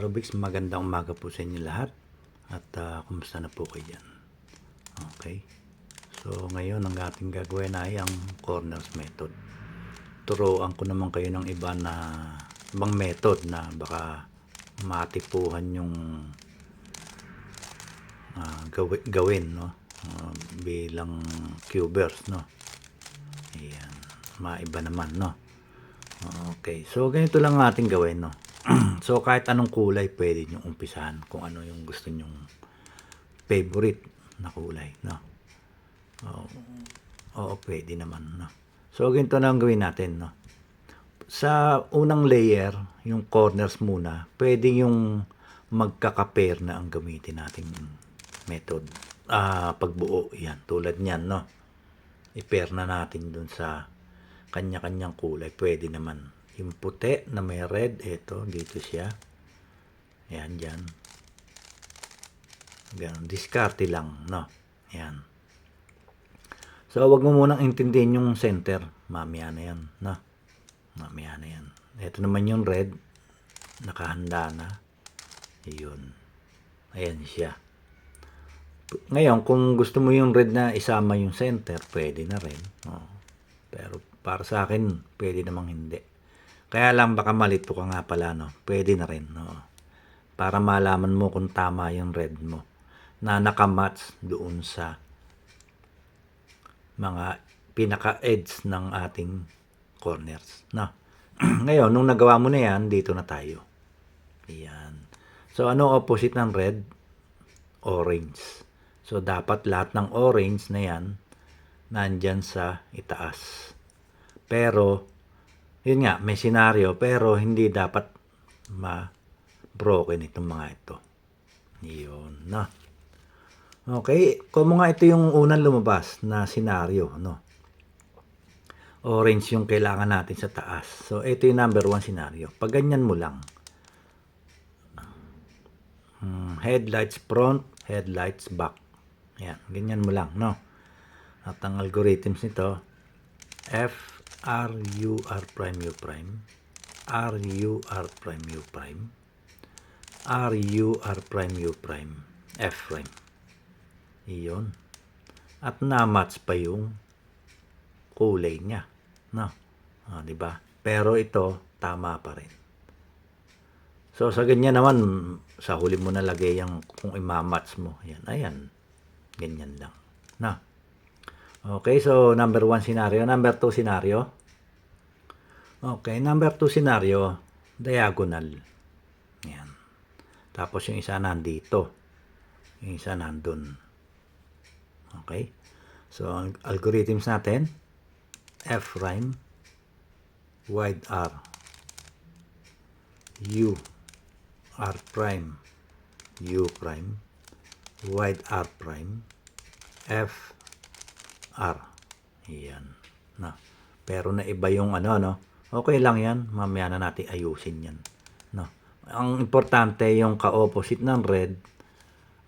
Aerobics, magandang umaga po sa inyo lahat. At ah, kumusta na po kayo dyan? Okay. So ngayon ang ating gagawin ay ang corners method. Turuan ko naman kayo ng iba na ibang method na baka matipuhan yung ah, gawi- gawin no Ah, bilang cubers no ayan maiba naman no okay so ganito lang ang ating gawin no so kahit anong kulay pwede nyo umpisahan kung ano yung gusto nyong favorite na kulay no Oo, oo pwede naman no so ganito na ang gawin natin no sa unang layer, yung corners muna, pwede yung magkakapair na ang gamitin nating method. Ah, pagbuo, yan, tulad niyan, no? I-pair na natin dun sa kanya-kanyang kulay. Pwede naman. Yung puti na may red, ito, dito siya. Yan, dyan. Ganun, diskarte lang, no? Yan. So, wag mo munang intindihin yung center. Mamaya na yan, no? Mamaya na yan. Ito naman yung red. Nakahanda na. Yun. Ayan siya. Ngayon, kung gusto mo yung red na isama yung center, pwede na rin. Oo. Pero para sa akin, pwede namang hindi. Kaya lang baka malito ka nga pala, no? Pwede na rin, no? Para malaman mo kung tama yung red mo na nakamatch doon sa mga pinaka-edge ng ating corners. No? Ngayon, nung nagawa mo na yan, dito na tayo. Ayan. So, ano opposite ng red? Orange. So, dapat lahat ng orange na yan, nandyan sa itaas. Pero, yun nga, may senaryo, pero hindi dapat ma-broken itong mga ito. Yun, no? Okay, kung nga ito yung unang lumabas na senaryo, no? Orange yung kailangan natin sa taas. So, ito yung number one scenario. Pag ganyan mo lang, Hmm, headlights front, headlights back. Yan, ganyan mo lang, no? At ang algorithms nito, F, R, U, R prime, U prime, R, U, R prime, U prime, R, U, R prime, U prime, F prime. Iyon. At na-match pa yung kulay niya. No? Ah, di ba? Pero ito, tama pa rin. So, sa ganyan naman, sa huli mo nalagay yung kung imamatch mo. Yan, ayan. Ganyan lang. Na. Okay, so number one scenario. Number two scenario. Okay, number two scenario, diagonal. Yan. Tapos yung isa nandito. Yung isa nandun. Okay. So, ang algorithms natin, F prime, wide R, U, R prime, U prime, wide R prime, F, R. Yan. Na. Pero na iba yung ano, no? Okay lang yan. Mamaya na natin ayusin yan. No? Ang importante yung ka-opposite ng red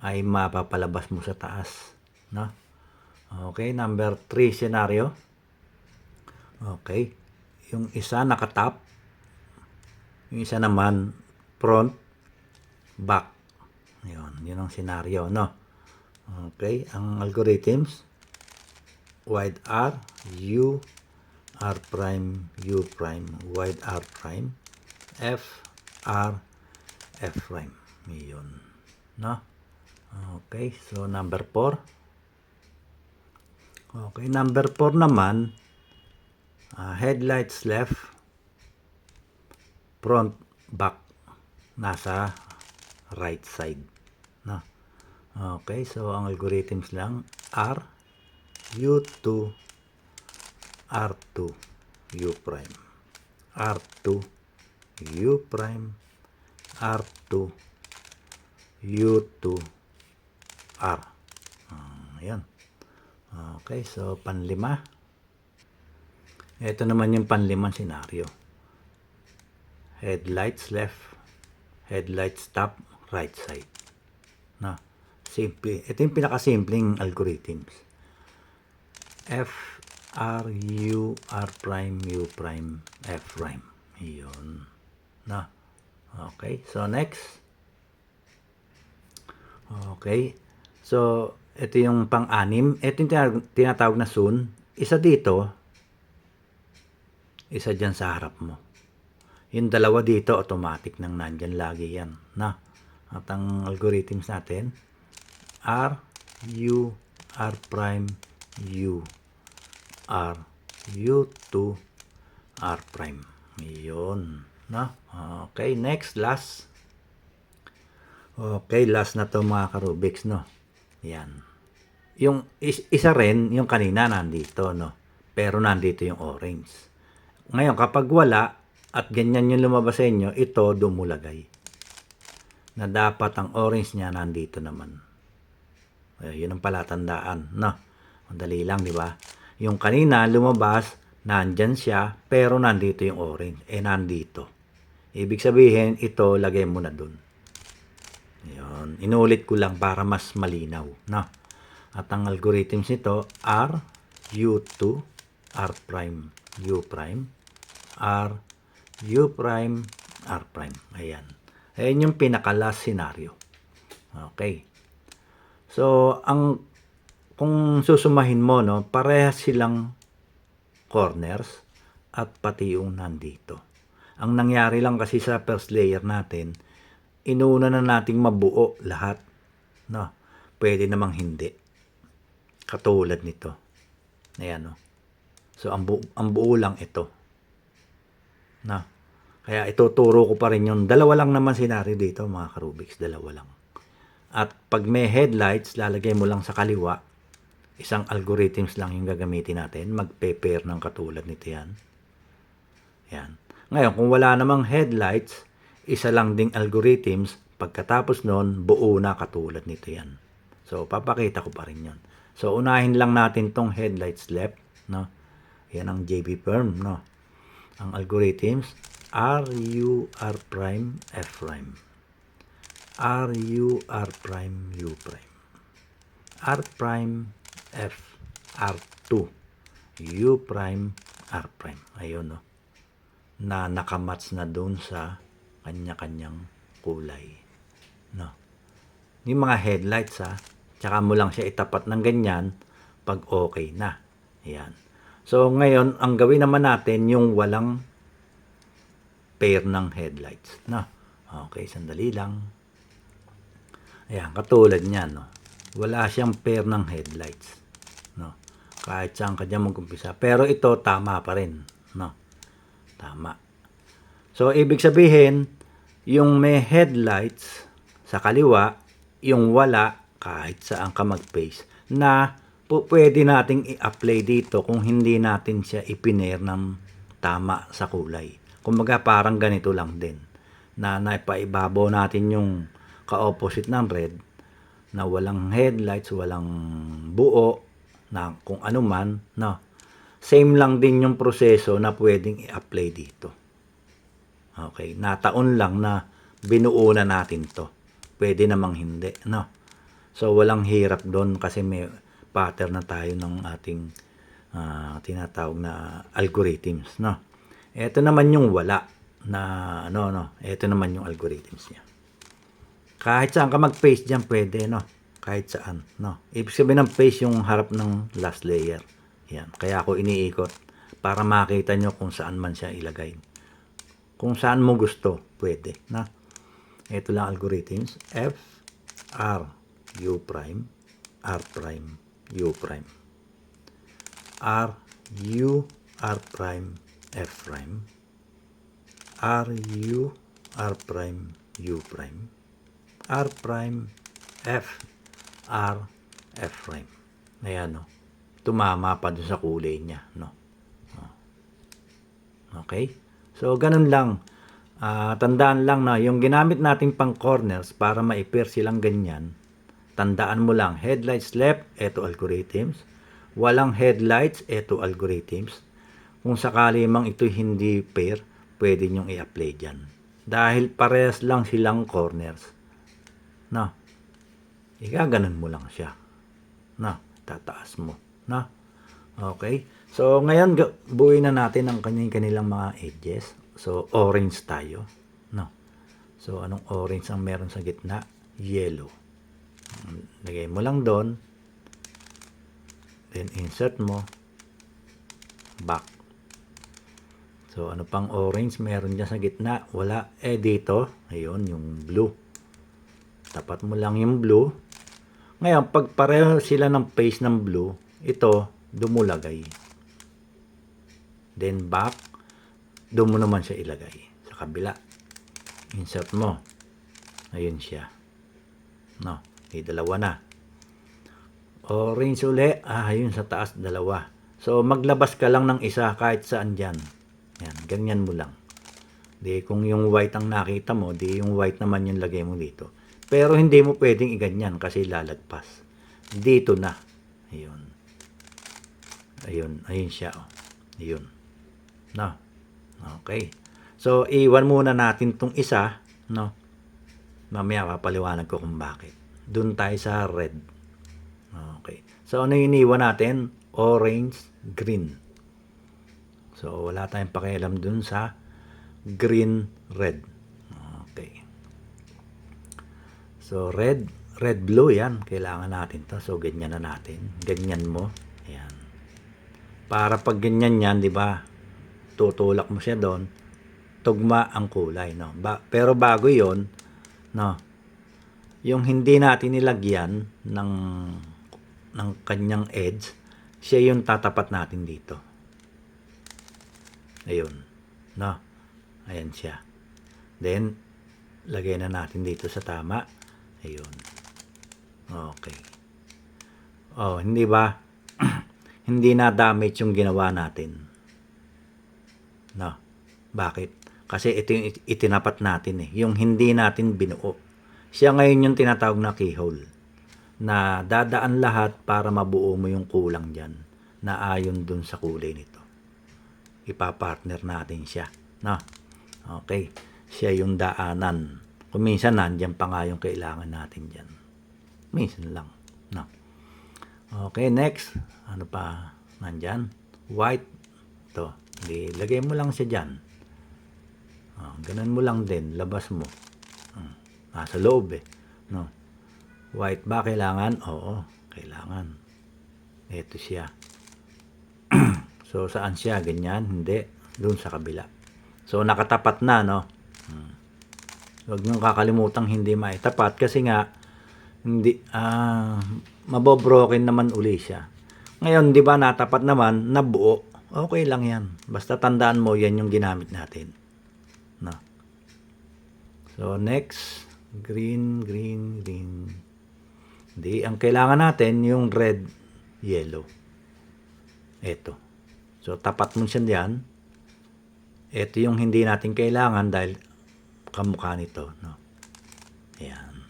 ay mapapalabas mo sa taas. No? Okay, number 3 scenario. Okay. Yung isa nakatap. Yung isa naman front, back. Yun, yun ang scenario, no? Okay, ang algorithms wide R, U, R prime, U prime, wide R prime, F, R, F prime. Yun, no? Okay, so number 4. Okay, number 4 naman, ah, headlights left, front, back, nasa right side. No? Okay, so ang algorithms lang, R, U2, R2, U prime, R2, U prime, R2, U2, R. Ah, Ayan. Okay, so panlima. Ito naman yung panlimang senaryo. Headlights left, headlights top, right side. Na, simple. Ito yung pinakasimpleng algorithms. F, R, U, R prime, U prime, F prime. Yun. Na. Okay, so next. Okay. So, ito yung pang-anim. Ito yung tinatawag, na soon. Isa dito, isa dyan sa harap mo. Yung dalawa dito, automatic nang nandyan lagi yan. Na. At ang algorithms natin, R, U, R prime, U, R, U2, R prime. Yun. Na. Okay, next, last. Okay, last na to mga karubiks, no? Yan. Yung is- isa rin, yung kanina nandito, no? Pero nandito yung orange. Ngayon, kapag wala, at ganyan yung lumabas sa inyo, ito dumulagay. Na dapat ang orange niya nandito naman. Eh, yun ang palatandaan, no? Madali lang, di ba? Yung kanina lumabas, nandyan siya, pero nandito yung orange. Eh, nandito. Ibig sabihin, ito, lagay mo na dun. Yun. Inulit ko lang para mas malinaw. No? At ang algorithms nito, R, U2, R prime, U prime, R, U prime, R prime. Ayan. Ayan yung pinaka-last scenario. Okay. So, ang kung susumahin mo, no, parehas silang corners at pati yung nandito. Ang nangyari lang kasi sa first layer natin, inuna na nating mabuo lahat. No? Pwede namang hindi. Katulad nito. Ayan, no? So, ang, bu- ang buo lang ito. Na. Kaya ituturo ko pa rin yung dalawa lang naman senaryo dito, mga karubiks. Dalawa lang. At pag may headlights, lalagay mo lang sa kaliwa. Isang algorithms lang yung gagamitin natin. Magpe-pair ng katulad nito yan. Yan. Ngayon, kung wala namang headlights, isa lang ding algorithms, pagkatapos nun, buo na katulad nito yan. So, papakita ko pa rin yun. So, unahin lang natin tong headlights left, no? Yan ang JB Perm, no? Ang algorithms, R, U, R prime, F prime. R, U, R prime, U prime. R prime, F, R2. U prime, R prime. Ayun, no? Na nakamatch na doon sa kanya-kanyang kulay. No? Yung mga headlights, ha? Tsaka mo lang siya itapat ng ganyan pag okay na. Ayan. So, ngayon, ang gawin naman natin yung walang pair ng headlights. No? Okay, sandali lang. Ayan, katulad niyan, no? Wala siyang pair ng headlights. Kahit saan ka dyan mag-umpisa. Pero ito, tama pa rin. No? Tama. So, ibig sabihin, yung may headlights sa kaliwa, yung wala, kahit saan ka mag-face, na pwede nating i-apply dito kung hindi natin siya ipiner ng tama sa kulay. Kumbaga parang ganito lang din. Na naipaibabaw natin yung ka-opposite ng red na walang headlights, walang buo, na kung ano man, no. Same lang din yung proseso na pwedeng i-apply dito. Okay, nataon lang na binuo na natin to. Pwede namang hindi, no? So, walang hirap doon kasi may pattern na tayo ng ating ah, tinatawag na algorithms, no? Ito naman yung wala na ano, no? Ito naman yung algorithms niya. Kahit saan ka mag-paste dyan, pwede, no? Kahit saan, no? Ibig sabihin ng paste yung harap ng last layer. Yan. Kaya ako iniikot para makita nyo kung saan man siya ilagay. Kung saan mo gusto, pwede, na? Ito lang algorithms. F, R, U prime, R prime, U prime. R, U, R prime, F prime. R, U, R prime, U prime. R prime, F, R, prime. Ayan, no? Tumama pa dun sa kulay niya, no? Okay? So, ganun lang. Ah, tandaan lang na yung ginamit nating pang corners para ma-pair silang ganyan, tandaan mo lang, headlights left, eto algorithms. Walang headlights, eto algorithms. Kung sakali mang ito hindi pair, pwede nyong i-apply dyan. Dahil parehas lang silang corners. Na, igaganon mo lang siya. Na, tataas mo. Na, okay. So, ngayon, ga- buuin na natin ang kanilang mga edges. So, orange tayo. No. So, anong orange ang meron sa gitna? Yellow. Lagay mo lang doon. Then insert mo. Back. So ano pang orange meron dyan sa gitna? Wala. Eh dito, ayun yung blue. Tapat mo lang yung blue. Ngayon, pag pareho sila ng face ng blue, ito, dumulagay. Then back, doon mo naman siya ilagay. Sa kabila. Insert mo. Ayun siya. No, may dalawa na. Orange uli, ah, ayun sa taas, dalawa. So, maglabas ka lang ng isa kahit saan dyan. Yan, ganyan mo lang. Di kung yung white ang nakita mo, di yung white naman yung lagay mo dito. Pero hindi mo pwedeng iganyan kasi lalagpas. Dito na. Ayun. Ayun, ayun siya. Oh. Ayun. No. Okay. So, iwan muna natin tong isa, no? Mamaya papaliwanag ko kung bakit. Doon tayo sa red. Okay. So, ano yung iniwan natin? Orange, green. So, wala tayong pakialam dun sa green, red. Okay. So, red, red, blue, yan. Kailangan natin to. So, ganyan na natin. Ganyan mo. Ayan. Para pag ganyan yan, di ba? Tutulak mo siya doon. Tugma ang kulay, no? Ba- pero bago yon no? Yung hindi natin nilagyan ng ng kanyang edge, siya yung tatapat natin dito. Ayun. No? Ayan siya. Then, lagay na natin dito sa tama. Ayun. Okay. Oh, hindi ba? hindi na damage yung ginawa natin. No. Bakit? Kasi ito yung it- itinapat natin eh. Yung hindi natin binuo. Siya ngayon yung tinatawag na keyhole. Na dadaan lahat para mabuo mo yung kulang dyan. Na ayon dun sa kulay nito. Ipapartner natin siya. No? Okay. Siya yung daanan. Kung minsan nandyan pa nga yung kailangan natin dyan. Minsan lang. No? Okay, next. Ano pa nandyan? White. Ito. Di, lagay mo lang siya dyan. Oh, ganun mo lang din. Labas mo. Hmm. Nasa loob eh. No? White ba kailangan? Oo, kailangan. Ito siya. so, saan siya? Ganyan? Hindi. Doon sa kabila. So, nakatapat na, no? Hmm. Huwag niyong kakalimutang hindi maitapat kasi nga, hindi, ah, mabobroken naman uli siya. Ngayon, di ba, natapat naman, nabuo. Okay lang yan. Basta tandaan mo, yan yung ginamit natin. No. So, next, green, green, green. Di, ang kailangan natin, yung red, yellow. Ito. So, tapat mo siya diyan. Ito yung hindi natin kailangan dahil kamukha nito. No? Ayan.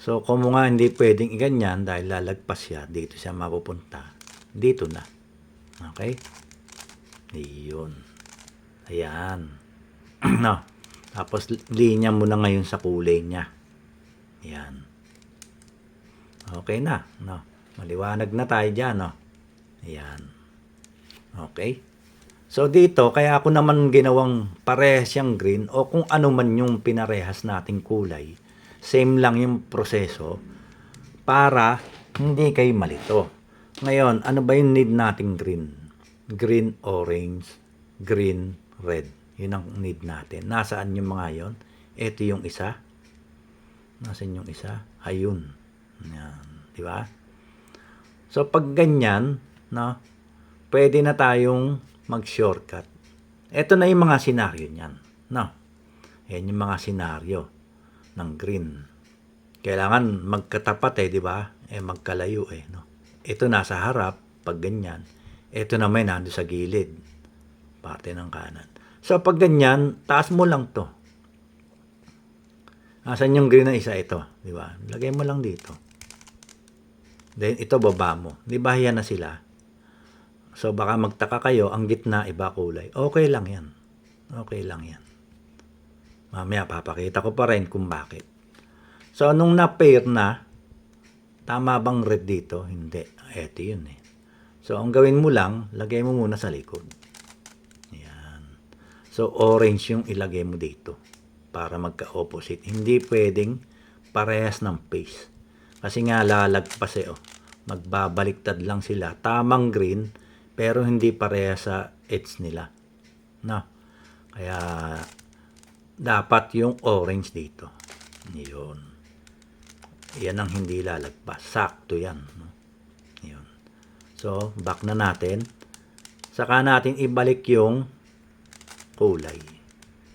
So, kung nga hindi pwedeng iganyan dahil lalagpas siya, dito siya mapupunta. Dito na. Okay? Iyon. Ayan. no. Tapos, linya mo na ngayon sa kulay niya. Ayan. Okay na. No. Maliwanag na tayo dyan. No. Ayan. Okay. So dito, kaya ako naman ginawang parehas siyang green o kung ano man yung pinarehas nating kulay. Same lang yung proseso para hindi kayo malito. Ngayon, ano ba yung need nating green? Green, orange, green, red. Yun ang need natin. Nasaan yung mga yon? Ito yung isa. Nasaan yung isa? Ayun. Yan. Di ba? So, pag ganyan, no, pwede na tayong mag-shortcut. Ito na yung mga senaryo niyan. No? Yan yung mga senaryo ng green. Kailangan magkatapat eh, di ba? Eh, magkalayo eh. No? Ito nasa harap, pag ganyan. Ito naman nando sa gilid. Parte ng kanan. So, pag ganyan, taas mo lang to. Asan yung green na isa ito? Di ba? Lagay mo lang dito. Then, ito baba mo. Di ba na sila? So, baka magtaka kayo, ang gitna, iba kulay. Okay lang yan. Okay lang yan. Mamaya, papakita ko pa rin kung bakit. So, nung na-pair na, tama bang red dito? Hindi. Ito yun eh. So, ang gawin mo lang, lagay mo muna sa likod. Yan. So, orange yung ilagay mo dito para magka-opposite. Hindi pwedeng parehas ng face. Kasi nga lalagpas eh, oh. Magbabaliktad lang sila. Tamang green, pero hindi pareha sa edge nila. No? Kaya, dapat yung orange dito. Yun. Yan ang hindi lalagpas. Sakto yan. No? Yun. So, back na natin. Saka natin ibalik yung kulay.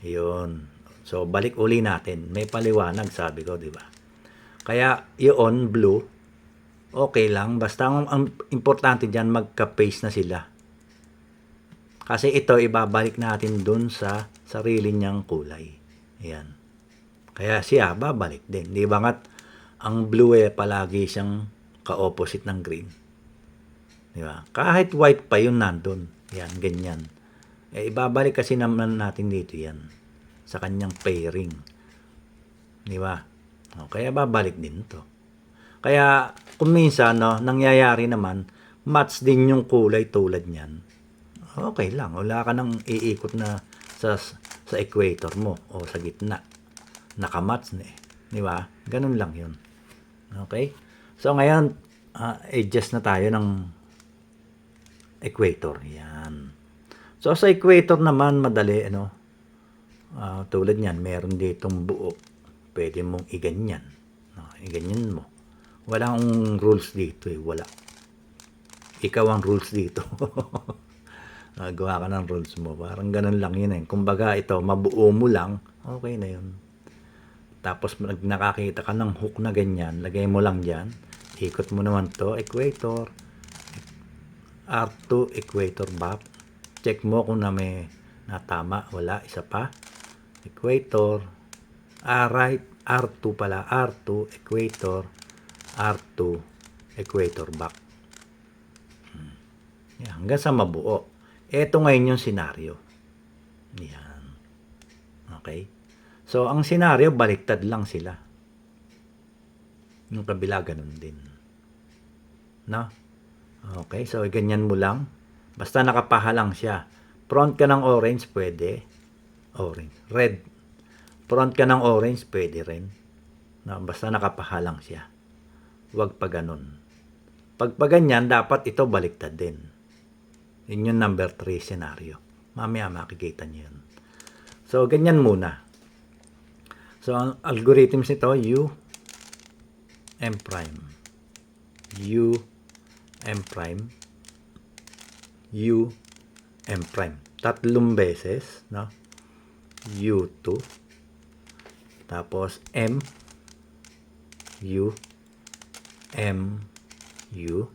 Yun. So, balik uli natin. May paliwanag, sabi ko, di ba? Kaya, yun, blue, okay lang. Basta ang, ang importante dyan, magka-paste na sila. Kasi ito, ibabalik natin dun sa sarili niyang kulay. Ayan. Kaya siya, babalik din. Di ba nga't ang blue eh, palagi siyang ka-opposite ng green. Di ba? Kahit white pa yun nandun. Yan, ganyan. Eh, ibabalik kasi naman natin dito yan. Sa kanyang pairing. Di ba? O, kaya babalik din to. Kaya, kung minsan, no, nangyayari naman, match din yung kulay tulad niyan. Okay lang. Wala ka nang iikot na sa, sa equator mo o sa gitna. Nakamatch na eh. Di ba? Ganun lang yun. Okay? So, ngayon, ah, adjust na tayo ng equator. Yan. So, sa equator naman, madali, ano, ah, tulad niyan, meron ditong buo. Pwede mong iganyan. No, iganyan mo. Walang rules dito eh. Wala. Ikaw ang rules dito. Ah, gawa ka ng rules mo. Parang ganun lang yun eh. Kumbaga, ito, mabuo mo lang, okay na yun. Tapos, nakakita ka ng hook na ganyan, lagay mo lang dyan. Ikot mo naman to, equator. R2, equator back. Check mo kung na may natama. Wala, isa pa. Equator. Ah, right. R2 pala. R2, equator. R2, equator back. Hmm. Yan, hanggang sa mabuo. Ito ngayon yung senaryo. Yan. Okay? So, ang senaryo, baliktad lang sila. Yung kabila, ganun din. No? Okay, so ganyan mo lang. Basta nakapaha lang siya. Front ka ng orange, pwede. Orange. Red. Front ka ng orange, pwede rin. No, basta nakapaha lang siya. Huwag pa ganun. Pag pa ganyan, dapat ito baliktad din. Yun yung number 3 scenario. Mamaya makikita niyo yun. So, ganyan muna. So, ang algorithms nito, U, M prime. U, M prime. U, M prime. Tatlong beses, no? U2. Tapos, M, U, M, U,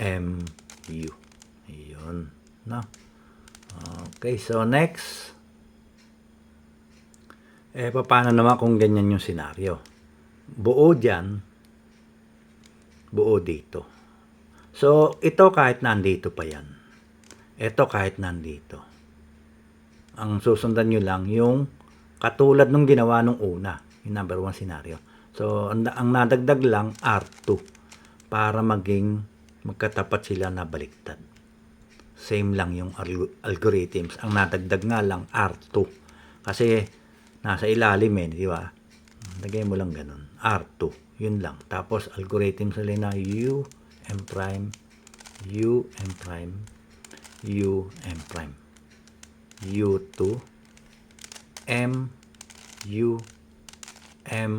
M, U. Yun. No? Okay, so next. Eh, paano naman kung ganyan yung senaryo? Buo dyan, buo dito. So, ito kahit nandito pa yan. Ito kahit nandito. Ang susundan nyo lang yung katulad nung ginawa nung una, yung number one scenario. So, ang, ang nadagdag lang, R2 para maging magkatapat sila na baliktad same lang yung alg- algorithms. Ang nadagdag nga lang R2. Kasi nasa ilalim eh, di ba? Lagay mo lang ganun. R2. Yun lang. Tapos algorithms ulit na U, M prime, U, M prime, U, M prime. U2, M, U, M,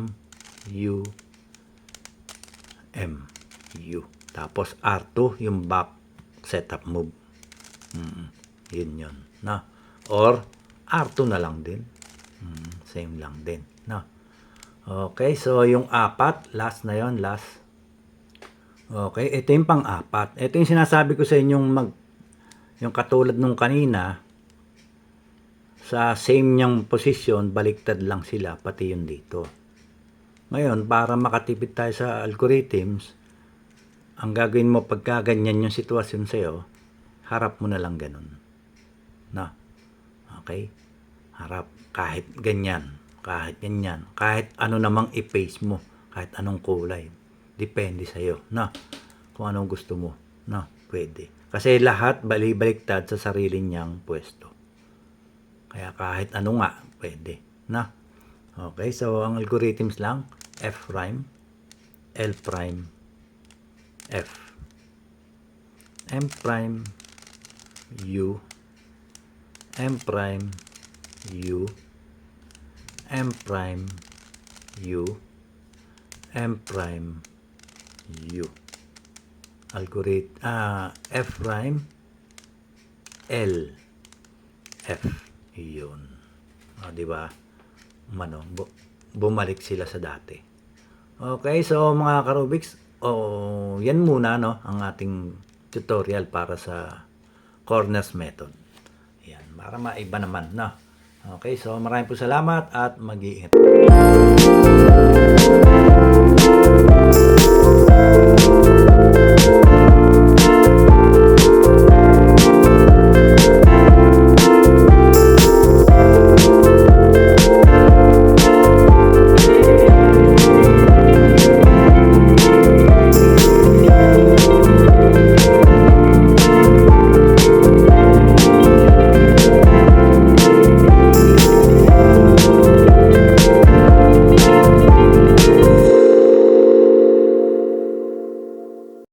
U, M, U. Tapos R2, yung back setup move. Mm, yun yun. No? Or, R2 na lang din. Mm, same lang din. No? Okay, so yung apat, last na yon last. Okay, ito yung pang-apat. Ito yung sinasabi ko sa inyong mag, yung katulad nung kanina, sa same niyang posisyon, baliktad lang sila, pati yun dito. Ngayon, para makatipid tayo sa algorithms, ang gagawin mo pagka ganyan yung sitwasyon sa'yo, harap mo na lang ganun. Na? Okay? Harap. Kahit ganyan. Kahit ganyan. Kahit ano namang i-paste mo. Kahit anong kulay. Depende sa'yo. Na? Kung anong gusto mo. Na? Pwede. Kasi lahat balibaliktad sa sarili niyang pwesto. Kaya kahit ano nga, pwede. Na? Okay, so ang algorithms lang, F prime, L prime F. M prime U. M prime U. M prime U. M prime U. Algorithm ah F prime L F. Yun. O di ba Mano, bu- bumalik sila sa dati. Okay so mga karubiks oh yan muna no ang ating tutorial para sa corners method. Yan para maiba naman no. Okay so maraming po salamat at mag-iingat